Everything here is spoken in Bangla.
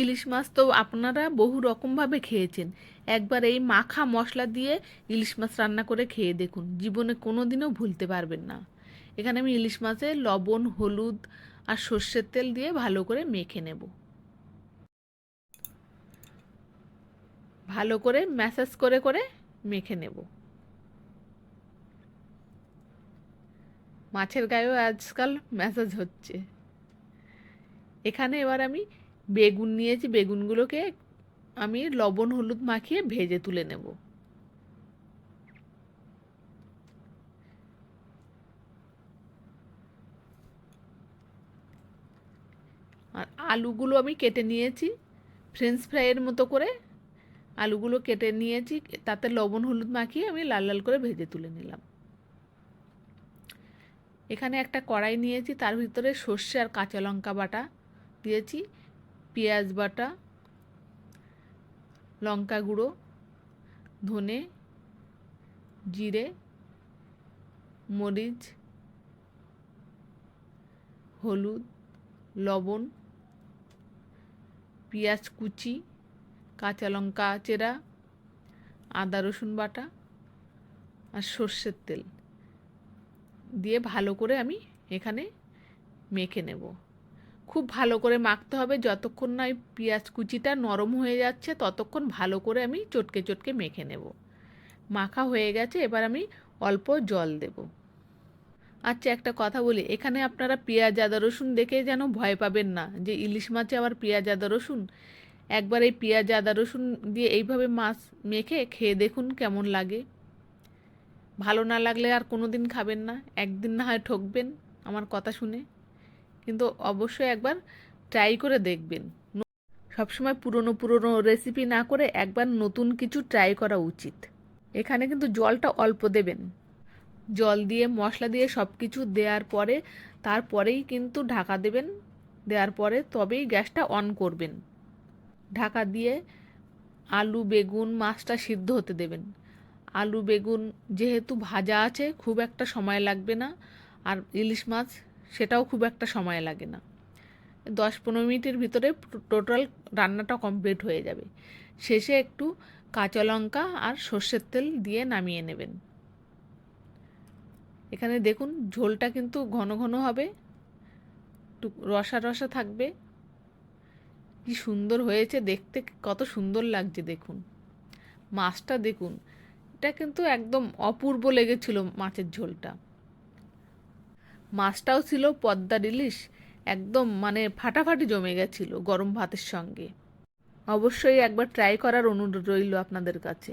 ইলিশ মাছ তো আপনারা বহু রকমভাবে খেয়েছেন। একবার এই মাখা মশলা দিয়ে ইলিশ মাছ রান্না করে খেয়ে দেখুন, জীবনে কোনো দিনও ভুলতে পারবেন না। এখানে আমি ইলিশ মাছে লবণ, হলুদ আর সর্ষের তেল দিয়ে ভালো করে মেখে নেব। ভালো করে ম্যাসাজ করে করে মেখে নেব। মাছের গায়েও আজকাল ম্যাসাজ হচ্ছে। এখানে এবার আমি বেগুন নিয়েছি, বেগুনগুলোকে আমি লবণ, হলুদ মাখিয়ে ভেজে তুলে নেব। আর আলুগুলো আমি কেটে নিয়েছি, ফ্রেঞ্চ ফ্রাইয়ের মতো করে আলুগুলো কেটে নিয়েছি, তাতে লবণ, হলুদ মাখিয়ে আমি লাল লাল করে ভেজে তুলে নিলাম। এখানে একটা কড়াই নিয়েছি, তার ভিতরে সর্ষে আর কাঁচা লঙ্কা বাটা দিয়েছি। পেঁয়াজ বাটা, লঙ্কা গুঁড়ো, ধনে জিরে, মরিচ, হলুদ, লবণ, পেঁয়াজ কুচি, কাঁচা লঙ্কা চেরা, আদা রসুন বাটা আর সর্ষের তেল। দিয়ে ভালো করে আমি এখানে মেখে নেব। খুব ভালো করে মাখতে হবে। যতক্ষণ না ওই পেঁয়াজ কুচিটা নরম হয়ে যাচ্ছে, ততক্ষণ ভালো করে আমি চটকে চটকে মেখে নেব। মাখা হয়ে গেছে, এবার আমি অল্প জল দেব। আচ্ছা একটা কথা বলি, এখানে আপনারা পেঁয়াজ, আদা, রসুন দেখে যেন ভয় পাবেন না, যে ইলিশ মাছে আবার পেঁয়াজ, আদা, রসুন? একবার এই পেঁয়াজ, আদা, রসুন দিয়ে এইভাবে মাছ মেখে খেয়ে দেখুন কেমন লাগে। ভালো না লাগলে আর কোনো দিন খাবেন না, একদিন না হয় ঠকবেন, আমার কথা শুনে। কিন্তু অবশ্যই একবার ট্রাই করে দেখবেন। সবসময় পুরনো পুরনো রেসিপি না করে একবার নতুন কিছু ট্রাই করা উচিত। এখানে কিন্তু জলটা অল্প দেবেন। জল দিয়ে, মশলা দিয়ে সব কিছু দেওয়ার পরে, তারপরেই কিন্তু ঢাকা দেবেন। দেওয়ার পরে তবেই গ্যাসটা অন করবেন। ঢাকা দিয়ে আলু, বেগুন, মাছটা সিদ্ধ হতে দেবেন। আলু, বেগুন যেহেতু ভাজা আছে, খুব একটা সময় লাগবে না। আর ইলিশ মাছ সেটাও খুব একটা সময় লাগে না। দশ পনেরো মিনিটের ভিতরে টোটাল রান্নাটা কমপ্লিট হয়ে যাবে। শেষে একটু কাঁচা লঙ্কা আর সর্ষের তেল দিয়ে নামিয়ে নেবেন। এখানে দেখুন ঝোলটা কিন্তু ঘন ঘন হবে। রসা রসা থাকবে। কি সুন্দর হয়েছে দেখতে, কত সুন্দর লাগছে দেখুন। মাছটা দেখুন, এটা কিন্তু একদম অপূর্ব লেগেছিল মাছের ঝোলটা। মাছটাও ছিল পদ্মার ইলিশ একদম মানে ফাটাফাটি জমে গেছিল গরম ভাতের সঙ্গে। অবশ্যই একবার ট্রাই করার অনুরোধ রইল আপনাদের কাছে।